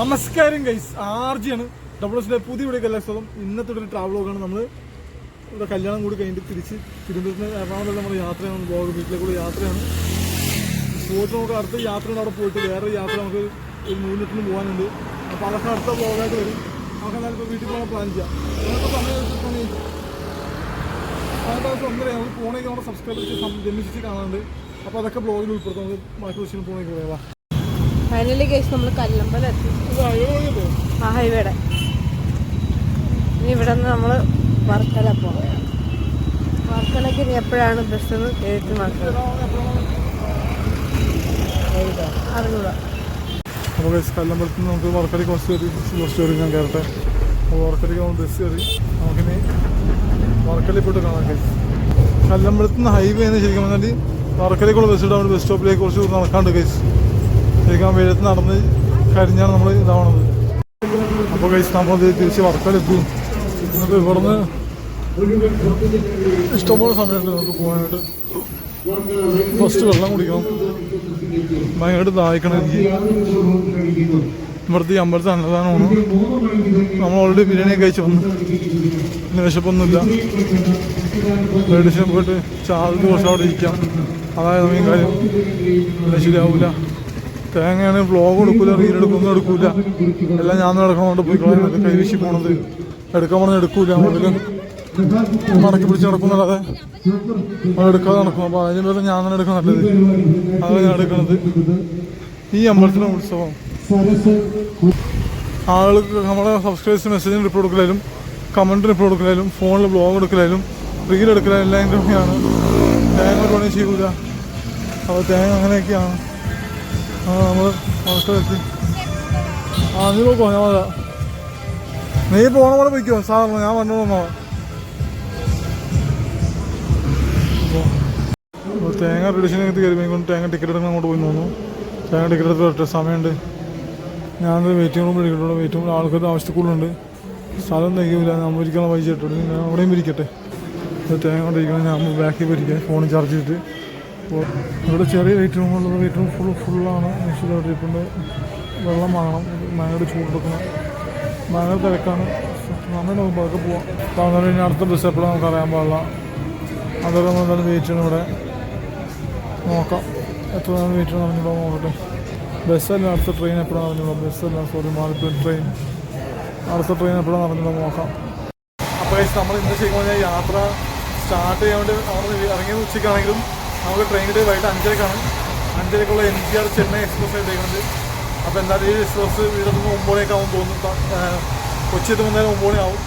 നമസ്കാരം guys ആർജിയാണ്. Double എസിന്റെ പുതിയ വീഡിയോ സ്ഥലം ഇന്നത്തെ ഒരു ട്രാവൽ വ്ളോഗാണ് നമ്മൾ ഇവിടെ കല്യാണം കൂടി കഴിഞ്ഞിട്ട് തിരിച്ച് തിരുവനന്തപുരത്ത് എറണാകുളത്ത് നമ്മുടെ യാത്രയാണ്. ബ്ലോഗ് വീട്ടിലേക്കുള്ള യാത്രയാണ്. പോയിട്ട് നമുക്ക് അടുത്ത യാത്രയുണ്ട് അവിടെ പോയിട്ട് വേറെ യാത്ര നമുക്ക് ഒരു മൂന്നിട്ടിന് പോകാനുണ്ട്. അപ്പോൾ അതൊക്കെ അടുത്ത ബ്ലോഗായിട്ട് വരും. നമുക്ക് എന്നാലും ഇപ്പോൾ വീട്ടിൽ പോകാൻ പ്ലാൻ ചെയ്യാം. നമുക്ക് പോണെങ്കിൽ നമ്മുടെ ചെയ്ത് ജന്മിച്ച് കാണാനുണ്ട്. അപ്പോൾ അതൊക്കെ ബ്ലോഗിൽ ഉൾപ്പെടുത്താം. നമുക്ക് മാറ്റി വിഷയം പോകണമെങ്കിൽ പറയാം ഫൈനലി കേസ് നമ്മൾ കല്ലമ്പലം ആ ഹൈവേടെ ഇനി ഇവിടെ നിന്ന് നമ്മൾ വർക്കല പോവുകയാണ്. വർക്കലയ്ക്ക് ഇനി എപ്പോഴാണ് ബസ് എന്ന് എഴുതി നോക്കുന്നത് അറിഞ്ഞൂടാ. അപ്പോൾ കല്ലമ്പലത്ത് നിന്ന് നമുക്ക് വർക്കലി കുറച്ച് കയറി ബസ് കയറി ഞാൻ കയറട്ടെ. അപ്പോൾ വർക്കലിക്ക് നമ്മൾ ബസ് കയറി നമുക്കിനി വർക്കലി പോയിട്ട് കാണാം കഴിച്ചു കല്ലമ്പലത്ത് നിന്ന് ഹൈവേ എന്ന് ശരിക്കും പറഞ്ഞാൽ വർക്കലിക്കുള്ള ബസ് ഇടാൻ ബസ് സ്റ്റോപ്പിലേക്ക് കുറച്ച് നടക്കാണ്ട് കഴിച്ചു ശരിക്കും വെയിലത്ത് നടന്ന് കരിഞ്ഞാണ് നമ്മൾ ഇതാവണത്. അപ്പോൾ കഴിച്ച് നമ്മൾ തിരിച്ച് വർക്കലെത്തും എന്നിട്ട് ഇവിടുന്ന് ഇഷ്ടംപോലെ സമയത്ത് നമുക്ക് പോകാനായിട്ട്. ഫസ്റ്റ് വെള്ളം കുടിക്കണം. ഭയങ്കരമായിട്ട് ദാഹിക്കണം എനിക്ക്. ഇവിടുത്തെ അമ്പലത്തിൽ അമ്പലത്തെ അന്നദാനമാണ് നമ്മൾ ഓൾറെഡി ബിരിയാണി കഴിച്ച് വന്നു. പിന്നെ വിശപ്പൊന്നുമില്ല. മെഡിസിൻ പോയിട്ട് ചാർജ് കുറച്ച് അവിടെ ഇരിക്കാം. അതായത് നമുക്ക് കാര്യം. ശരിയാവില്ല തേങ്ങയാണ് വ്ളോഗ് എടുക്കൂല റീൽ എടുക്കുന്നു എടുക്കൂല. എല്ലാം ഞാൻ നടക്കണോണ്ട് പോയി കളയുന്നത് കൈവശി പോണത്. എടുക്കാൻ പറഞ്ഞാൽ എടുക്കൂല. മുതൽ മടക്കി പിടിച്ച് നടക്കുന്നല്ലാതെ എടുക്കാതെ നടക്കും അപ്പോൾ അതിന് പേര് ഞാൻ തന്നെ എടുക്കാൻ നല്ലത് അതാണ് ഞാൻ എടുക്കുന്നത് ഈ അമ്പലത്തിലെ ഉത്സവം. ആളുകൾക്ക് നമ്മളെ സബ്സ്ക്രൈബേഴ്സ് മെസ്സേജിന് റിപ്പോർട്ട് കൊടുക്കലായാലും കമന്റ് റിപ്പോർട്ട് കൊടുക്കലായാലും ഫോണിൽ ബ്ലോഗ് എടുക്കലായാലും റീൽ എടുക്കലായാലും എല്ലാം പണിയാണ് തേങ്ങ പണി ചെയ്യൂല. അപ്പോൾ തേങ്ങ അങ്ങനെയൊക്കെയാണ്. ആ നമ്മൾ മക്കളെത്തി ആ നീ നോക്കോ ഞാൻ വരാം നീ പോണ ഞാൻ വന്നോ അപ്പോൾ തേങ്ങ ടിക്കറ്റ് എടുക്കാൻ അങ്ങോട്ട് പോയി തോന്നുന്നു. തേങ്ങ ടിക്കറ്റ് എടുത്ത് സമയമുണ്ട്. ഞാൻ വെയിറ്റിംഗ് റൂമിൽ ഇരിക്കട്ടുള്ളൂ വെയിറ്റിംഗ് റൂമിൽ ആൾക്കാർ ആവശ്യത്തിക്കുള്ളുണ്ട് സ്ഥലം തികയില്ല നമ്മൾ ഇരിക്കണം പൈസ ഇട്ടു ഞാൻ അവിടെയും ഇരിക്കട്ടെ. തേങ്ങ കൊണ്ടിരിക്കണം ഞാൻ ബാക്കിൽ പോയിരിക്കാം ഫോൺ ചാർജ് ചെയ്തിട്ട്. അപ്പോൾ ഇവിടെ ചെറിയ വെയിറ്റ് റൂമുള്ളത് വെയിറ്റ് റൂം ഫുൾ ഫുള്ളാണ് ഇരിപ്പുണ്ട്. വെള്ളം വാങ്ങണം മാങ്ങയുടെ ചൂടെടുക്കണം മാങ്ങ തിരക്കാണ്. നന്നായി നോക്കുമ്പോൾ അതൊക്കെ പോവാം. അപ്പോൾ അന്നേരം ഇനി അടുത്ത ബസ് എപ്പോഴും നമുക്ക് അറിയാൻ പാടില്ല. അതൊക്കെ നമ്മൾ എന്തായാലും വെയിറ്റ് ചെയ്യണം ഇവിടെ. നോക്കാം. എത്ര നേരം വെയിറ്റ് ചെയ്യണം അറിഞ്ഞിട്ടോ നോക്കട്ടെ. ബസ്സല്ല അടുത്ത ട്രെയിൻ എപ്പോഴാണ് അറിഞ്ഞിട്ടോ ബസ്സല്ല സോറി മാറിപ്പോയി ട്രെയിൻ അടുത്ത ട്രെയിൻ എപ്പോഴാണ് അറിഞ്ഞിട്ടോ നോക്കാം. അപ്പോൾ നമ്മൾ ഇന്ന് ചെയ്യുമ്പോൾ യാത്ര സ്റ്റാർട്ട് ചെയ്യാൻ വേണ്ടി അവിടെ ഇറങ്ങിയത് ഉച്ചയ്ക്കാണെങ്കിലും നമുക്ക് കിട്ടിയത് വൈകിട്ട് അഞ്ചരക്കാണ് അഞ്ചരക്കുള്ള M G R Chennai express ആയിട്ടേക്കുന്നത് അപ്പോൾ എന്തായാലും ഈ എക്സ്പ്രസ് വീടെത്തുമ്പോൾ ഒമ്പതേക്ക് ആവും തോന്നുന്നു. കൊച്ചി എത്തുമ്പോൾ നേരം ഒമ്പത് ആവും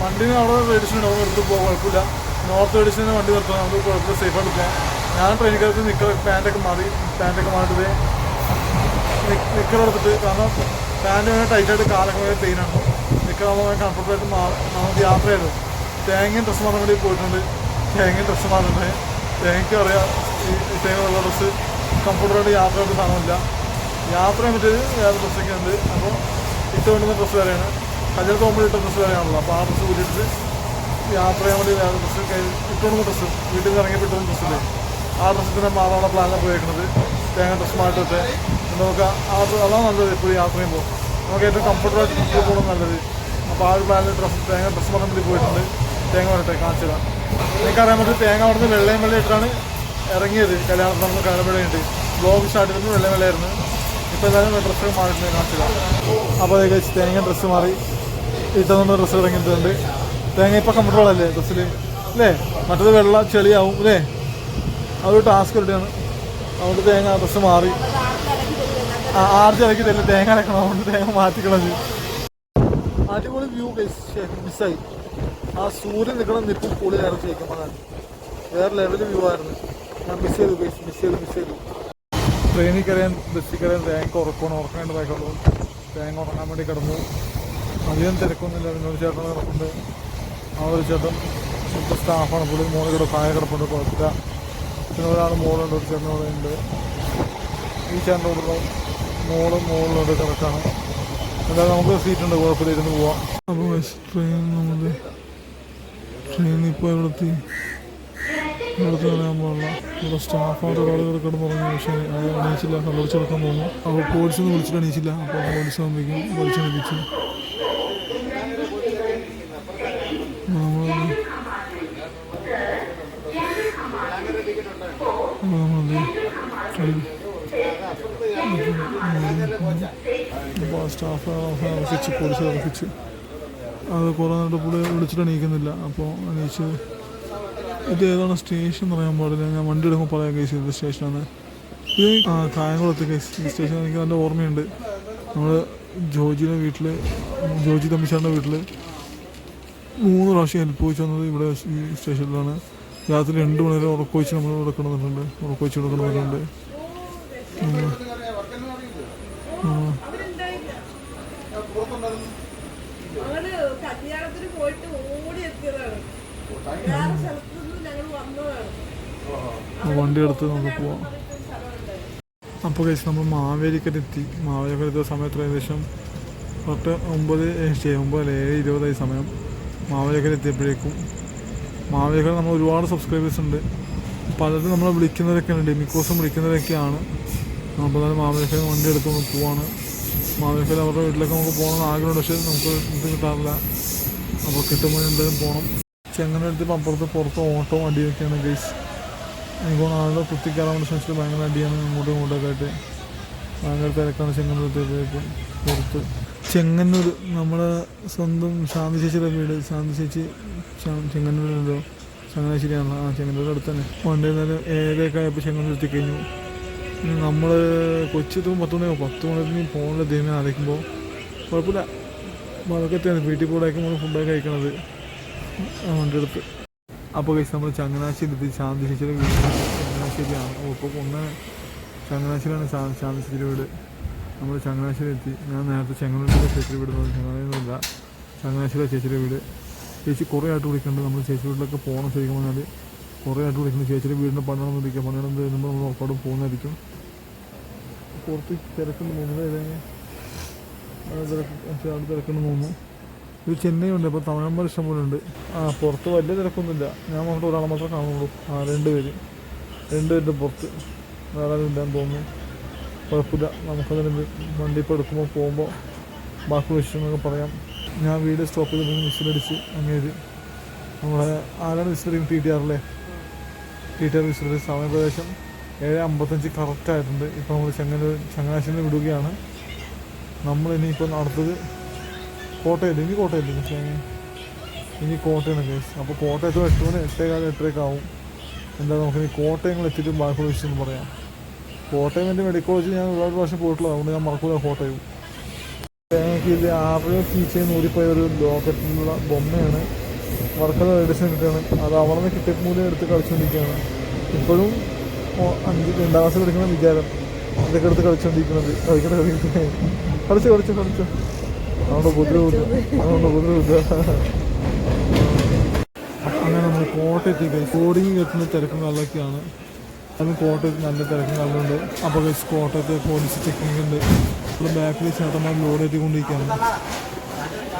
വണ്ടിന് അവിടെ റേഡിഷൻ ഉണ്ടാവും എടുത്ത് പോകാം കുഴപ്പമില്ല. നോർത്ത് റേഡിഷന് വണ്ടി നിർത്താം നമുക്ക് കുഴപ്പമില്ല. സേഫായിട്ട് പോകാം ഞാൻ ട്രെയിനിൽ കയറി നിൽക്കുക പാന്റൊക്കെ മാറി. പാന്റൊക്കെ മാറിയിട്ട് നിക്കർ എടുത്തിട്ട് കാരണം പാന്റ് വേണേൽ ടൈറ്റായിട്ട് കാലൊക്കെ വേറെ പെയിനാണ് നിൽക്കാകുമ്പോൾ കംഫർട്ടായിട്ട് മാറി നമുക്ക് യാത്രയായിരുന്നു. തേങ്ങയും ഡ്രസ്സ് മാറാൻ വേണ്ടി പോയിട്ടുണ്ട്. തേങ്ങയും ഡ്രസ്സ് മാറുന്നുണ്ട് തേങ്ങയ്ക്ക് അറിയാം ഈ തേങ്ങയുള്ള ഡ്രസ്സ് കംഫർട്ടായിട്ട് യാത്ര ചെയ്ത സാധനമില്ല. യാത്ര ചെയ്യാൻ വേറെ ഡ്രസ്സൊക്കെ ഉണ്ട്. അപ്പോൾ ഇട്ട് വേണ്ടുന്ന ബസ് വരെയാണ് കല്യാണത്ത് പോകുമ്പോൾ ഇട്ട ഡ്രസ്സ് വരെയാണല്ലോ അപ്പോൾ ആ ഡ്രസ്സ് കൂട്ടിയിട്ട് യാത്ര ചെയ്യാൻ വേണ്ടി വേറെ ഡ്രസ്സ് ഇട്ട് ഇട്ടുകൊണ്ടുന്ന ഡ്രസ്സ് വീട്ടിൽ നിന്ന് ഇറങ്ങി ഇട്ടുന്ന ഡ്രസ്സില്ലേ ആ ഡ്രസ്സിന്റെ മാറാനുള്ള പ്ലാനാണ് പോയേക്കുന്നത് തേങ്ങ ഡ്രസ്സ് മാറ്റിട്ട് നമുക്ക് ആ അതാണ് നല്ലത് ഇപ്പോൾ യാത്ര ചെയ്യുമ്പോൾ. നമുക്ക് ഏറ്റവും കംഫർട്ടബിളായിട്ട് ട്രിപ്പ് പോകണം നല്ലത്. അപ്പോൾ ആ ഒരു പ്ലാനിൽ ഡ്രസ്സ് തേങ്ങ ഡ്രസ്സ് മാറാൻ വേണ്ടി പോയിട്ടുണ്ട്. തേങ്ങ വരട്ടെ കാണിച്ചു തരാം നിങ്ങൾക്കറിയാൻ പറ്റും തേങ്ങ അവിടെ നിന്ന് വെള്ളയും വെള്ളം ഇട്ടാണ് ഇറങ്ങിയത്. കല്യാണം നമ്മൾ കലമ്പഴയുണ്ട് ബ്ലോഗ് സ്റ്റാർട്ട് ചെയ്തപ്പോൾ വെള്ളം വെള്ളമായിരുന്നു ഇപ്പോൾ എന്തായാലും ഡ്രസ്സ് മാറിയിട്ടുണ്ട് കാണിച്ചു അപ്പോൾ അത് തേങ്ങ ഡ്രസ്സ് മാറി. ഇട്ട് നമ്മൾ ഡ്രസ്സ് ഇറങ്ങിയിട്ടുണ്ട്. തേങ്ങ ഇപ്പോൾ കംഫർട്ടബിൾ അല്ലേ ഡ്രസ്സിൽ അല്ലേ? മറ്റത് വെള്ളം ചെളിയാവും അല്ലേ? അതൊരു ടാസ്ക് റെഡിയാണ് അതുകൊണ്ട് തേങ്ങ ഡ്രസ്സ് മാറി. ആ ആർച്ച് ഇറക്കി തരില്ല. തേങ്ങ അടക്കണം അതുകൊണ്ട് തേങ്ങ മാറ്റിക്കളഞ്ഞ്. അടിപൊളി വ്യൂ മിസ്സായി ആ സൂര്യൻ നിൽക്കണം നിൽപ്പും പൊളി ഇറച്ചി വയ്ക്കുമ്പോൾ വേറെ ലെവൽ വ്യൂ ആയിരുന്നു. ഞാൻ മിസ് ചെയ്തു മിസ് ചെയ്തു മിസ് ചെയ്തു. ട്രെയിനിൽ കയറിയാൻ ബസ്സിൽ കയറിയാൻ തേങ്ങ ഉറക്കണം ഉറക്കേണ്ടതായിട്ടുള്ളൂ തേങ്ങ ഉറങ്ങാൻ വേണ്ടി കിടന്നു. അധികം തിരക്കൊന്നുമില്ല. ഒരു ചേട്ടൻ കിടപ്പുണ്ട്. ആ ഒരു ചേട്ടൻ ഇപ്പം സ്റ്റാഫാണ് പുള്ളി മോളിൽ കൂടെ താഴെ കിടപ്പുണ്ട്. കുഴപ്പമില്ല. പിന്നെ ഒരാൾ മോളുണ്ട്. ഒരു ചേട്ടൻ ഇവിടെ ഉണ്ട്. ഈ ചേട്ടന്റെ കൂടെ മോളും മോളിലുണ്ട് കിടക്കാണ് എന്തായാലും നമുക്ക് സീറ്റുണ്ട് കുഴപ്പമില്ല. ഇരുന്ന് പോവാം. അപ്പോൾ ട്രെയിൻ നമ്മൾ ട്രെയിൻ ഇപ്പോൾ ഇവിടുത്തെ ഇവിടുത്തെ പറയാൻ പാടില്ല ഇവിടെ സ്റ്റാഫായിട്ട് കളി കിടക്കുന്നു പറഞ്ഞു പക്ഷേ അത് എണീച്ചില്ല കിടക്കാൻ പോകുന്നു അപ്പോൾ പോലീസൊന്നും വിളിച്ചിട്ട് എണീച്ചില്ല അപ്പോൾ പോലീസ് ആകുമ്പോഴേക്കും പോലീസ് നമ്മൾ നമ്മളത് അപ്പോൾ സ്റ്റാഫ് ഇറക്കിച്ച് പോലീസ് ഇറക്കിച്ച് അത് കുറേ നേരത്തെ പുള്ളി വിളിച്ചിട്ട് എണീക്കുന്നില്ല. അപ്പോൾ എണീച്ച് ഇത് ഏതാണ് സ്റ്റേഷൻ എന്ന് പറയാൻ പാടില്ല. ഞാൻ വണ്ടി എടുക്കുമ്പോൾ പറയാം കേസ് ഇത് സ്റ്റേഷനാണ് ഇത് ആ കായംകുളത്ത് കേസ് സ്റ്റേഷൻ എനിക്ക് നല്ല ഓർമ്മയുണ്ട്. നമ്മൾ ജോജിയുടെ വീട്ടിൽ ജോജി തമ്മിച്ചാറിന്റെ വീട്ടിൽ മൂന്ന് പ്രാവശ്യം ഹെൽപ്പ് വെച്ച് വന്നത് ഇവിടെ ഈ സ്റ്റേഷനിലാണ് രാത്രി രണ്ട് മണി വരെ ഉറക്കൊഴിച്ച് നമ്മൾ ഇവിടെ കിടന്നിട്ടുണ്ട്. ഉറക്കൊഴിച്ച് ഇവിടെ കിടന്നിട്ടുണ്ട്. ഉം. ഉം. ഞങ്ങൾ കല്യാണത്തിന് പോയിട്ട് ഓടി എത്തിയതാണ്. വേറെ സ്ഥലത്തു നിന്ന് ഞങ്ങൾ വന്നതാണ് വണ്ടി എടുത്ത് നമുക്ക് പോവാം. അപ്പോൾ കഴിച്ച് നമ്മൾ മാവേലിക്കര എത്തി മാവേലിക്കര എത്തിയ സമയത്ത് ഏകദേശം പത്ത് ഒമ്പത് ഏഴ് ഒമ്പത് ഏഴ് ഇരുപതായി സമയം. മാവേലിക്കര എത്തിയപ്പോഴേക്കും. മാവേലിക്കര നമ്മൾ ഒരുപാട് സബ്സ്ക്രൈബേഴ്സ് ഉണ്ട്. പലരും നമ്മളെ വിളിക്കുന്നവരൊക്കെ ഉണ്ട്. ഡെമിക്കോസും വിളിക്കുന്നവരൊക്കെയാണ്. അപ്പോൾ മാവേലിക്കര വണ്ടി എടുത്ത് നമ്മൾ പോവാണ്. മാവേലിക്കര അവരുടെ വീട്ടിലേക്ക് നമുക്ക് പോകണമെന്ന് ആഗ്രഹമുണ്ട്. പക്ഷേ നമുക്ക് ഇത് കിട്ടാറില്ല. അപ്പോൾ കിട്ടുമ്പോൾ എന്തായാലും പോകണം. ചെങ്ങനെ എടുത്തപ്പോൾ അപ്പുറത്ത് പുറത്ത് ഓട്ടോ അടിയൊക്കെയാണ് ഗൈസ് എനിക്ക് തോന്നുന്നു ആളുടെ കുത്തിക്കാറാൻ വേണ്ടി ശ്രമിച്ചിട്ട് ഭയങ്കര അടിയാണ് ഇങ്ങോട്ടും ഇങ്ങോട്ടൊക്കെ ആയിട്ട്. ഭയങ്കര തിരക്കാണ് ചെങ്ങന്നൂരത്തേക്ക് പുറത്ത്. ചെങ്ങന്നൂർ നമ്മുടെ സ്വന്തം ശാന്തി ചേച്ചിയുടെ വീട്. ശാന്തി ചേച്ചി ചെങ്ങന്നൂരിലുണ്ടോ? ചങ്ങനാശ്ശേരിയാണല്ലോ ആ ചെങ്ങന്നൂർ അടുത്ത് തന്നെ. വണ്ടി നേരം ഏഴരയൊക്കെ ആയപ്പോൾ ചെങ്ങന്നൂർ എത്തിക്കഴിഞ്ഞു. നമ്മൾ കൊച്ചെത്തുമ്പോൾ പത്ത് മണിയാകും പത്ത് മണിക്ക് ഫോണിൽ ദൈവം ആലോചിക്കുമ്പോൾ കുഴപ്പമില്ല എത്തിയാണ് വീട്ടിൽ പോകാൻ നമ്മൾ ഫുഡൊക്കെ കഴിക്കണത്. വണ്ടി എടുത്ത്. അപ്പോൾ കഴിച്ച് നമ്മൾ ചങ്ങനാശ്ശേരി എത്തി. ശാന്തി ചേച്ചിയുടെ വീട്. ചങ്ങനാശ്ശേരിയാണ്. ഇപ്പോൾ ഒന്ന് ചങ്ങനാശ്ശേരിയാണ് ശാന്തി വീട്. നമ്മൾ ചങ്ങനാശ്ശേരി എത്തി. ഞാൻ നേരത്തെ ചെങ്ങനൂരിലെ ചേച്ചിയുടെ വീട് ചങ്ങനാശ്ശേരിയൊന്നുമില്ല ചങ്ങനാശ്ശേരി ചേച്ചിയുടെ വീട്. ചേച്ചി കുറേ ആയിട്ട് വിളിക്കുന്നുണ്ട്. നമ്മൾ ചേച്ചി വീട്ടിലൊക്കെ പോകണം ശരിക്കും പറഞ്ഞാൽ കുറേ ആയിട്ട് വിളിക്കുന്നു. ചേച്ചിയുടെ വീടിന്റെ പണിയൊന്നും വിളിക്കുക പണിയിടം വരുമ്പോൾ നമ്മൾ ഉറപ്പാടും പോകുന്നതായിരിക്കും. പുറത്ത് തിരക്കുണ്ട് തോന്നുന്നത് ഏതെങ്കിലും അവിടെ തിരക്കുണ്ട് തോന്നുന്നു. ഇത് ചെന്നൈ ഉണ്ട് അപ്പോൾ തമിഴന്മാർ ഉണ്ട് ആ പുറത്ത് വലിയ തിരക്കൊന്നുമില്ല. ഞാൻ മാത്രം ഒരാളെ മാത്രമേ കാണുള്ളൂ ആ രണ്ട് പേര്. രണ്ട് പേരുടെ പുറത്ത്. വേറെ ആരും ഇല്ലാന്ന് തോന്നുന്നു. കുഴപ്പമില്ല. നമുക്കതിന് വണ്ടി ഇപ്പോൾ എടുക്കുമ്പോൾ പോകുമ്പോൾ ബാക്കി വിഷയങ്ങളൊക്കെ പറയാം. ഞാൻ വീട് സ്റ്റോപ്പ് ചെയ്ത് അങ്ങനെ അങ്ങേര്. നമ്മളെ ആരാണ് വിസിലടിക്കും ടി ടി ആറിലെ ടി ടി ആർ വിസിലടി സമയ ഏഴ് അമ്പത്തഞ്ച് കറക്റ്റ് ആയിട്ടുണ്ട്. ഇപ്പോൾ നമ്മൾ ചെങ്ങന്നൂർ ചങ്ങനാശ്ശേരി വിടുകയാണ്. നമ്മൾ ഇനിയിപ്പോൾ അടുത്തത് കോട്ടയത്ത് ഇനി കോട്ടയത്ത് ഇനി കോട്ടയാണ് കേസ് അപ്പോൾ കോട്ടയത്ത് എട്ട് മണി എട്ടേകാലം എട്ടരയൊക്കെ ആവും. എന്താ നമുക്ക് ഇനി കോട്ടയങ്ങൾ എത്തിയിട്ട് ബാക്കി വിഷയം പറയാം. കോട്ടയം എന്റെ മെഡിക്കൽ കോളേജിൽ ഞാൻ ഒരുപാട് പ്രാവശ്യം പോയിട്ടുള്ളത് അതുകൊണ്ട് ഞാൻ മറക്കൂല കോട്ടയം. എനിക്ക് ഇത് ആറിയോ കീച്ചയിൽ ഓടിപ്പോയ ഒരു ലോക്കറ്റിലുള്ള ബൊമ്മയാണ്. വർക്കല എഡിഷൻ കിട്ടുകയാണ്. അത് അവിടെ നിന്ന് മൂലം എടുത്ത് കളിച്ചുകൊണ്ടിരിക്കുകയാണ് ഇപ്പോഴും അഞ്ച് രണ്ടാം ക്ലാസ് കളിക്കുന്ന വിചാരം അതൊക്കെ എടുത്ത് കളിച്ചുകൊണ്ടിരിക്കുന്നത് കളിക്കണ കളിക്കുന്നത് കളിച്ചു കളിച്ചു കളിച്ചു. അതുകൊണ്ട് ബുദ്ധിമുട്ട് അതുകൊണ്ട് ബുദ്ധിമുട്ട് അങ്ങനെ നമ്മൾ കോട്ടയത്ത് കോടിങ് എത്തുന്ന തിരക്കും കള്ളൊക്കെയാണ് അതും കോട്ടയത്ത് നല്ല തിരക്കും കള്ളുണ്ട് അപ്പോൾ കഴിച്ച് കോട്ടയത്ത് പോലീസ് ചെക്കിംഗ് ഉണ്ട്. ഇവിടെ ബാക്കിൽ ചേട്ടന്മാർ ലോഡ് ഏറ്റിക്കൊണ്ടിരിക്കുകയാണ്.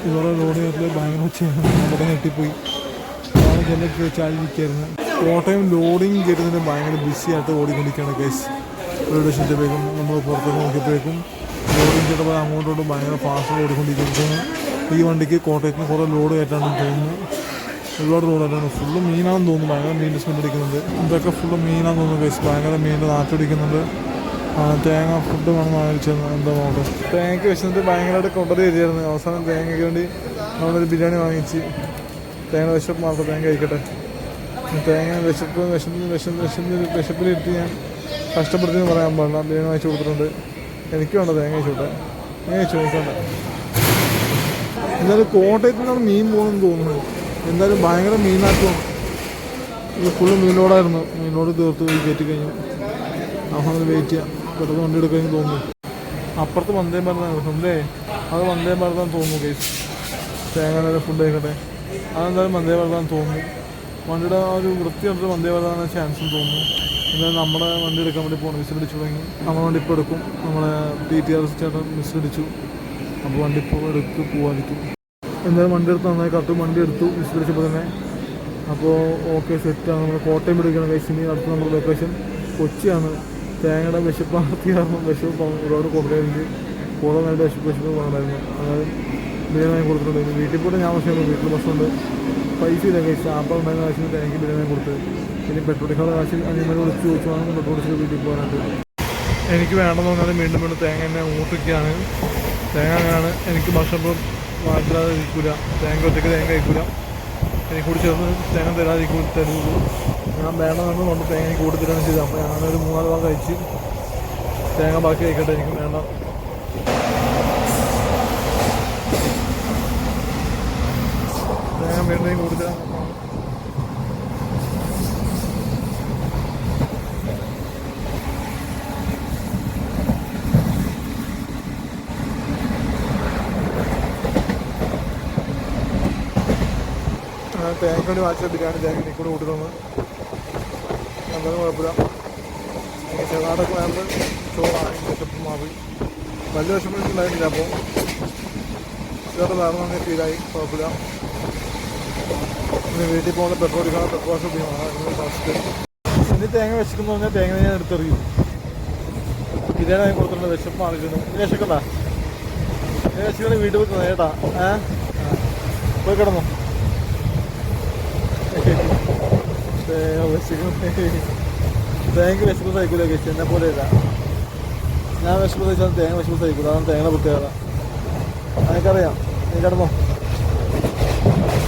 ഇവരുടെ ലോഡ് കയറ്റിൽ ഭയങ്കര ഉച്ചയാണ് അവിടെ ഞെട്ടിപ്പോയി. ഞാൻ ജനലൊക്കെ ചാടിയിരിക്കുകയായിരുന്നു കോട്ടയം ലോഡിങ് കയറ്റുന്നതിന് ഭയങ്കര ബിസി ആയിട്ട് ഓടിക്കൊണ്ടിരിക്കുകയാണ് കേസ് റെയിൽവേ സ്റ്റേഷന്റെ വേഗം നമ്മൾ പുറത്തേക്ക് നോക്കിയപ്പോഴേക്കും ലോഡിങ് ചെയ്തപ്പോൾ അങ്ങോട്ടോട്ട് ഭയങ്കര ഫാസ്റ്റ് ഓടിക്കൊണ്ടിരിക്കുന്നു ഈ വണ്ടിക്ക് കോട്ടയത്തിന് കുറേ ലോഡ് കയറ്റാണെന്ന് തോന്നുന്നു. ഒരുപാട് ലോഡായിട്ടാണ് ഫുള്ള് മീനാണെന്ന് തോന്നുന്നു. ഭയങ്കര മീനിന്റെ സ്മെൽ അടിക്കുന്നുണ്ട്. ഇതൊക്കെ ഫുള്ള് മീനാണെന്ന് തോന്നുന്നു കേസ് ഭയങ്കര മീനിന്റെ നാറ്റടിക്കുന്നുണ്ട് തേങ്ങ ഫുഡ് വേണം വാങ്ങിച്ചത് എന്താ നോക്കട്ടെ തേങ്ങയ്ക്ക് വെച്ചിട്ട് ഭയങ്കരമായിട്ട് കൊണ്ടത് തരികയായിരുന്നു. അവസാനം തേങ്ങയ്ക്ക് വേണ്ടി നമ്മളൊരു ബിരിയാണി വാങ്ങിച്ച്. തേങ്ങ വിശപ്പ് മാത്രം തേങ്ങ കഴിക്കട്ടെ. തേങ്ങ വിശപ്പ് വിശന്ന് വിശന്ന് വിശന്ന് വിശപ്പിലിട്ട് ഞാൻ കഷ്ടപ്പെടുത്തി എന്ന് പറയാൻ പാടില്ല. ബിരിയാണി വാങ്ങിച്ചു കൊടുത്തിട്ടുണ്ട്. എനിക്ക് വേണ്ട തേങ്ങ വെച്ചോട്ടെ തേങ്ങ കഴിച്ചു എനിക്കുണ്ട് എന്തായാലും കോട്ടയത്ത് നിന്നാണ് മീൻ പോകുന്നത് തോന്നുന്നു. എന്തായാലും ഭയങ്കര മീനാക്കും. ഇത് ഫുള്ള് മീനോടായിരുന്നു മീനോട് തീർത്ത് കയറ്റി കഴിഞ്ഞു. അത് വെയിറ്റ് ചെയ്യാം. പെട്ടെന്ന് വണ്ടി എടുക്കാൻ തോന്നുന്നു. അപ്പുറത്ത് വന്ദേ ഭാരതാണ് അല്ലേ? അത് വന്ദേ ഭാരതാന്ന് തോന്നുന്നു കേസ് തേങ്ങ ഫുഡ് കഴിക്കട്ടെ അതെന്തായാലും വന്ദേ ഭാരതാന്ന് തോന്നുന്നു. വണ്ടിയുടെ ആ ഒരു വൃത്തി കണ്ടിട്ട് വന്ദേ ഭാരതാണ് ചാൻസും തോന്നുന്നു. എന്തായാലും നമ്മുടെ വണ്ടി എടുക്കാൻ വേണ്ടി പോകണം മിസ് പിടിച്ചു തുടങ്ങി. നമ്മുടെ വണ്ടി ഇപ്പോൾ എടുക്കും. നമ്മളെ പി ടി ആർ എസ് ചേട്ടൻ മിസ് പിടിച്ചു അപ്പോൾ വണ്ടി ഇപ്പോൾ എടുത്ത് പോകാതിരിക്കും എന്തായാലും വണ്ടി എടുത്ത് നന്നായി കറക്റ്റ് വണ്ടി എടുത്തു മിസ് പിടിച്ചപ്പോൾ തന്നെ. അപ്പോൾ ഓക്കെ സെറ്റാണ് നമ്മൾ കോട്ടയം പിടിക്കണം കഴിച്ച് അടുത്ത് നമ്മുടെ ലൊക്കേഷൻ കൊച്ചിയാണ്. തേങ്ങയുടെ വിശപ്പാർത്തി കാരണം വിശപ്പ് ഒരുപാട് കൊടുക്കാറുണ്ട് കൂടുതലായിട്ട് വിശപ്പ് വിശപ്പ് പോകണമായിരുന്നു അതായത് ബിരിയാണി കൊടുത്തിട്ടുണ്ട്. വീട്ടിൽ പോയിട്ട് ഞാൻ പക്ഷേ വീട്ടിൽ ബസ്സുണ്ട്. പൈസ ഇല്ല കഴിച്ച് അപ്പം ഉണ്ടായിരുന്ന കാശിന് എനിക്ക് ബിരിയാണി കൊടുത്ത്. ഇനി പെട്രോൾ കാശിൽ കാശ് അനിയന്മാരെ വിളിച്ച് ചോദിച്ചു. വേണം പെട്രോൾ അടിച്ചിട്ട് വീട്ടിൽ പോകാനായിട്ട്? എനിക്ക് വേണമെന്ന് പറഞ്ഞാൽ വീണ്ടും വീണ്ടും തേങ്ങ എന്നെ ഊട്ടിക്കുകയാണ് തേങ്ങ അങ്ങനെയാണ് എനിക്ക് ഭക്ഷണം വാങ്ങിക്കാതെ ഇരിക്കില്ല തേങ്ങ ഒറ്റയ്ക്ക് തേങ്ങ കഴിക്കില്ല എനിക്ക് കൂടി ചേർന്ന് തേങ്ങ തരാതിരിക്കും തരുന്നത് ഞാൻ വേണമെന്ന് കൊണ്ട് തേങ്ങ എനിക്ക് കൂടുതലാണ് ചെയ്തത്. അപ്പോൾ ഞാനൊരു മൂന്നാൽ ഭാഗം കഴിച്ച് തേങ്ങ ബാക്കി കഴിക്കട്ടെ എനിക്ക് വേണ്ട. തേങ്ങ വീണ്ടും കൂടി തരാൻ ആ, തേങ്ങ വേണ്ടി ബിരിയാണി തേങ്ങ കൂടെ കൂട്ടുന്നത് എന്തായാലും കുഴപ്പമില്ല ചെറുനാടൊക്കെ വേണ്ട ചോറാണ് വിശപ്പ് മാറി വലിയ വിഷമം ഉണ്ടായിരുന്നില്ല അപ്പോൾ. വേറെ തന്നെ ഫീലായി കുഴപ്പമില്ല. ഇനി വീട്ടിൽ പോകുന്ന പെട്രോൾ അടിക്കണം പെട്രോൾ ഉപയോഗിക്കണം ഫസ്റ്റ് ഇനി തേങ്ങ വിശക്കുന്നു പറഞ്ഞാൽ തേങ്ങ ഞാൻ എടുത്തെറിയും. ഇതാണ് ഞാൻ കൊടുത്തിട്ടുണ്ട് വിശപ്പ് മാറിക്കുന്നു ഇനി വിശക്കണ്ട. വിശക്കണ വീട്ടിൽ പോയി നേട്ടാ ഏ? പോയി കിടന്നു. തേങ്ങ വിശക്കുന്നു തേങ്ങ വിശപ്പ് സഹിക്കൂല കേസ് എന്നെ പോലെ ഇല്ല ഞാൻ വിശപ്പ് സഹിച്ചാൽ തേങ്ങ വിശപ്പ് സഹിക്കൂല. അതാണ് തേങ്ങ പ്രത്യേകത. എനിക്കറിയാം നീ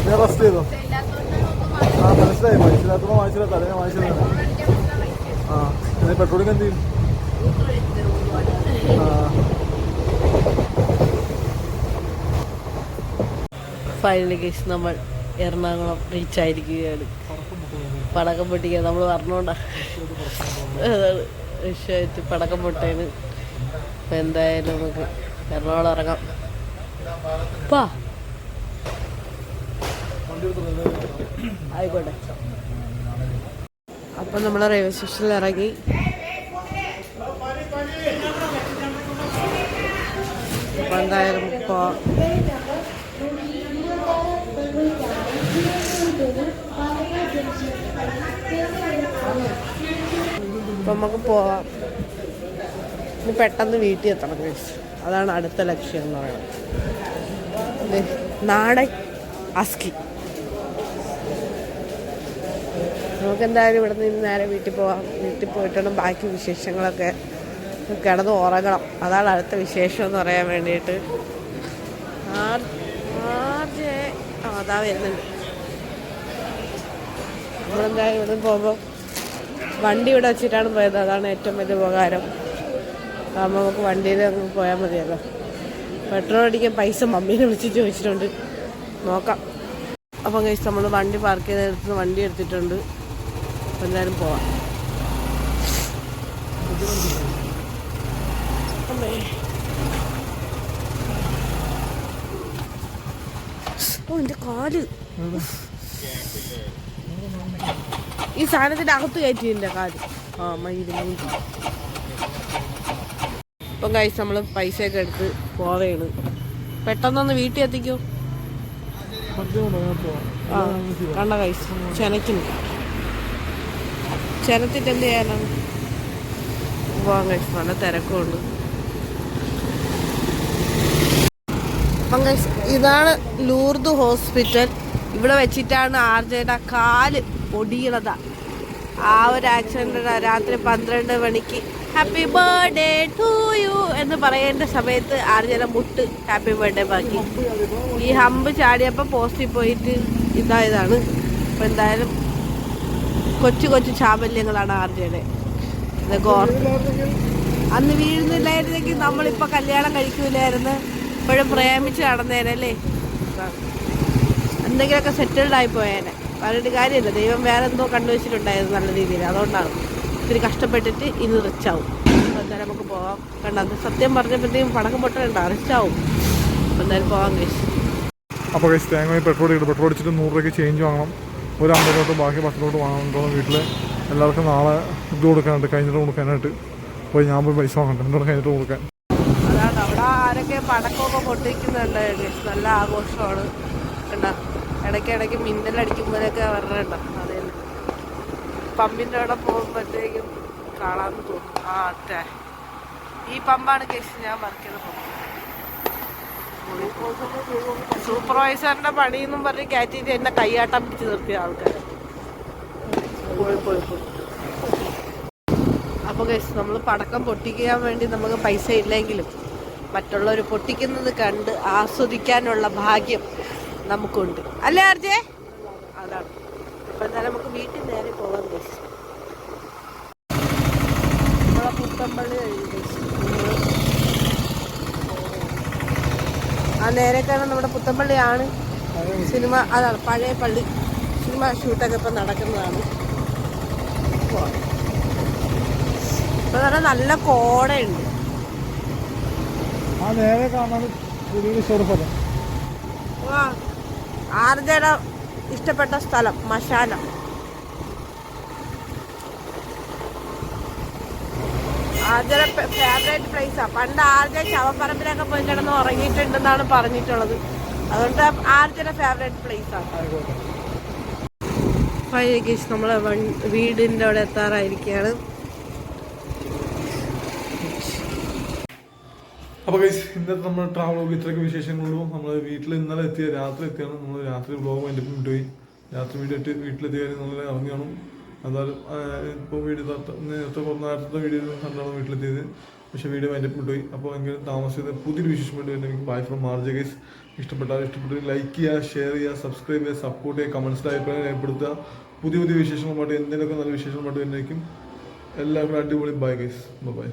നീ റെസ്റ്റ് ചെയ്തോ? ആ മനസ്സിലായി മനസ്സിലാത്തപ്പോൾ മനസ്സിലാത്ത അല്ലെങ്കിൽ വാങ്ങിച്ചില്ല ആ നീ പെട്രോളിങ് എന്ത് ചെയ്യും? ഫൈനലി കേസ് നമ്മൾ എറണാകുളം റീച്ച് ആയിരിക്കുകയാണ്. പടക്കം പൊട്ടിക്കുക നമ്മൾ പറഞ്ഞോണ്ടാ. വിഷയത്തിൽ പടക്കം പൊട്ടേന് അപ്പം എന്തായാലും നമുക്ക് എറണാകുളം ഇറങ്ങാം. ആയിക്കോട്ടെ. അപ്പം നമ്മൾ റെയിൽവേ സ്റ്റേഷനിൽ ഇറങ്ങി. അപ്പം എന്തായാലും ഇപ്പോൾ അപ്പം നമുക്ക് പോവാം. പെട്ടെന്ന് വീട്ടിൽ എത്തണം. അതാണ് അടുത്ത ലക്ഷ്യം എന്ന് പറയുന്നത്. നാടൻ അസ്കി. നമുക്ക് എന്തായാലും ഇവിടെ നിന്ന് നേരെ വീട്ടിൽ പോവാം. വീട്ടിൽ പോയിട്ടാണ് ബാക്കി വിശേഷങ്ങളൊക്കെ കിടന്ന് ഉറങ്ങണം. അതാണ് അടുത്ത വിശേഷം എന്ന് പറയാൻ വേണ്ടിയിട്ട്. അതാ വരുന്നുണ്ട്. നമ്മളെന്തായാലും ഇവിടെ നിന്ന് പോകുമ്പോൾ വണ്ടി ഇവിടെ വെച്ചിട്ടാണ് പോയത്. അതാണ് ഏറ്റവും വലിയ ഉപകാരം. അതാകുമ്പോൾ നമുക്ക് വണ്ടിയിൽ അങ്ങ് പോയാൽ മതിയല്ലോ. പെട്രോൾ അടിക്കാൻ പൈസ മമ്മീനെ വിളിച്ച് ചോദിച്ചിട്ടുണ്ട്. നോക്കാം. അപ്പം കഴിച്ച് നമ്മൾ വണ്ടി പാർക്ക് ചെയ്തെടുത്ത് വണ്ടി എടുത്തിട്ടുണ്ട്. അപ്പം എന്തായാലും പോവാം. ഓ എന്റെ കാൽ. ഈ സാധനത്തിന്റെ അകത്ത് കയറ്റി എന്റെ കാൽ. ആ മയിൽ ഇപ്പം കഴിച്ച് നമ്മൾ പൈസയൊക്കെ എടുത്ത് പോവേണ്. പെട്ടെന്നൊന്ന് വീട്ടിൽ എത്തിക്കോ? ആ കണ്ട കഴിച്ച്. ചെനക്കുന്നു ചെനത്തിട്ട് എന്ത് ചെയ്യാനാണ് പോവാൻ നല്ല തിരക്കുണ്ട്. ഇതാണ് ലൂർദ് ഹോസ്പിറ്റൽ. ഇവിടെ വെച്ചിട്ടാണ് ആർജയുടെ കാൽ ഒടിയണത് ആ ഒരു ആക്സിഡന്റ് രാത്രി പന്ത്രണ്ട് മണിക്ക് ഹാപ്പി ബർത്ത്ഡേ ടു യു എന്ന് പറയേണ്ട സമയത്ത് ആർജന മുട്ട് ഹാപ്പി ബർത്ത്ഡേ ബാക്കി. ഈ ഹമ്പ് ചാടിയപ്പോൾ പോസ്റ്റിൽ പോയിട്ട് ഇതായതാണ്. അപ്പം എന്തായാലും കൊച്ചു കൊച്ചു ചാബല്യങ്ങളാണ് ആർജയുടെ. ഓർത്ത്. അന്ന് വീഴുന്നില്ലായിരുന്നെങ്കിൽ നമ്മളിപ്പോൾ കല്യാണം കഴിക്കൂലായിരുന്നു. ഇപ്പോഴും പ്രേമിച്ച് നടന്നേനല്ലേ എന്തെങ്കിലുമൊക്കെ സെറ്റിൽഡ് ആയി പോയേനെ. പറഞ്ഞിട്ട് കാര്യമില്ല. ദൈവം വേറെ എന്തോ കണ്ടുവച്ചിട്ടുണ്ടായിരുന്നു നല്ല രീതിയിൽ. അതുകൊണ്ടാണ്. ഇത്തിരി കഷ്ടപ്പെട്ടിട്ട് ഇന്ന് റിച്ച് ആവും. അപ്പോൾ എന്തായാലും നമുക്ക് പോകാം കണ്ട അത് സത്യം പറഞ്ഞപ്പോഴത്തേക്കും പടക്കം പൊട്ടലുണ്ട്. റിച്ച് ആവും. അപ്പോൾ എന്തായാലും പോകാം കേസ് അപ്പോൾ കഴിച്ച് തേങ്ങ പെട്രോൾ ഇട്ട് പെട്രോൾ അടിച്ചിട്ട് നൂറ് രൂപയ്ക്ക് ചേഞ്ച് വാങ്ങണം. ഒരു അമ്പതിലോട്ട് ബാക്കി പത്തിലോട്ട് വാങ്ങണം വീട്ടിൽ എല്ലാവർക്കും നാളെ ഇത് കൊടുക്കാനുണ്ട്. കഴിഞ്ഞിട്ട് കൊടുക്കാനായിട്ട്. അപ്പോൾ ഞാൻ പോയി പൈസ വാങ്ങണ്ട എന്നോട് കഴിഞ്ഞിട്ട് കൊടുക്കാൻ. അതാണ്. അവിടെ ആരൊക്കെ പടക്കമൊക്കെ പൊട്ടിക്കുന്നുണ്ട്. നല്ല ആഘോഷമാണ്. കണ്ട? ഇടയ്ക്ക് ഇടയ്ക്ക് മിന്നലടിക്കുമ്പോഴൊക്കെ വരണുണ്ടോ. അതെ. പമ്പിന്റെ അവിടെ പോകുമ്പോഴത്തേക്കും കാണാമെന്ന് തോന്നും ആ അതെ. ഈ പമ്പാണ് കേസ്. ഞാൻ വർക്ക് ചെയ്ത പമ്പ്. സൂപ്പർവൈസറിന്റെ പണി എന്നും പറഞ്ഞ് കയറ്റിട്ട് എന്നെ കൈയാട്ടം പിടിച്ച് നിർത്തിയ ആൾക്കാർ പോയി പോയി അപ്പോൾ കേസ് നമ്മൾ പടക്കം പൊട്ടിക്കാൻ വേണ്ടി നമുക്ക് പൈസ ഇല്ലെങ്കിലും മറ്റുള്ളവർ പൊട്ടിക്കുന്നത് കണ്ട് ആസ്വദിക്കാനുള്ള ഭാഗ്യം നമുക്കുണ്ട്. അല്ലേ അതാണ് അപ്പൊ എന്നാലും നമുക്ക് വീട്ടിൽ നേരെ പോകാൻ ഉദ്ദേശിച്ചു. നമ്മളെ പുത്തമ്പള്ളി കഴിഞ്ഞു. കേസ് ആ നേരെ കാരണം നമ്മുടെ പുത്തമ്പള്ളിയാണ്. സിനിമ അതാണ് പഴയ പള്ളി. സിനിമ ഷൂട്ടൊക്കെ ഇപ്പം നടക്കുന്നതാണ്. ഇപ്പം തന്നെ നല്ല കോടയുണ്ട്. ആ നേരെ കാണാൻ പുതിയൊരു ആർജയുടെ ഇഷ്ടപ്പെട്ട സ്ഥലം മശാനം ആർജയുടെ ഫേവറേറ്റ് പ്ലേസാണ് പണ്ട് ആർജ ശവപ്പറമ്പിലൊക്കെ പോയി കിടന്ന് ഉറങ്ങിയിട്ടുണ്ടെന്നാണ് പറഞ്ഞിട്ടുള്ളത്. അതുകൊണ്ട് ആർജയുടെ ഫേവറേറ്റ് പ്ലേസാണ് ആയിക്കോട്ടെ കേസ് നമ്മളെ വീടിന്റെ അവിടെ എത്താറായിരിക്കുകയാണ്. അപ്പോൾ ഗൈസ് ഇന്നത്തെ നമ്മൾ ട്രാവൽ വ്ലോഗ് ഇത്രയൊക്കെ വിശേഷങ്ങളുള്ളൂ. നമ്മൾ വീട്ടിൽ ഇന്നലെ എത്തിയ രാത്രി എത്തിയാണ്. നമ്മൾ രാത്രി വ്ലോഗ് അതിന്റെ പോയി. രാത്രി വീഡിയോ ഇട്ട് വീട്ടിലെത്തിയ കാര്യം നമ്മൾ ഇറങ്ങി എന്തായാലും ഇപ്പോൾ വീഡിയോ നേരത്തെ കുറച്ച് നേരത്തെ വീഡിയോ കണ്ടാണ് വീട്ടിലെത്തിയത്. പക്ഷെ വീഡിയോ അതിന്റെ പോയി. അപ്പോൾ എങ്കിലും താമസിച്ചത് പുതിയൊരു വിശേഷം വേണ്ടി എനിക്ക് ബൈ ഫ്രം മാർജ ഗൈസ് ഇഷ്ടപ്പെട്ടാൽ ഇഷ്ടപ്പെട്ട് ലൈക്ക് ചെയ്യുക ഷെയർ ചെയ്യുക സബ്സ്ക്രൈബ് ചെയ്യുക സപ്പോർട്ട് ചെയ്യുക കമൻസിൽ അഭിപ്രായം രേഖപ്പെടുത്തുക. പുതിയ പുതിയ വിശേഷങ്ങളുമായിട്ട് എന്തെങ്കിലുമൊക്കെ നല്ല വിശേഷങ്ങളുമായിട്ട് വരുന്നതായിരിക്കും. എല്ലാവർക്കും അടിപൊളി. Bye guys bye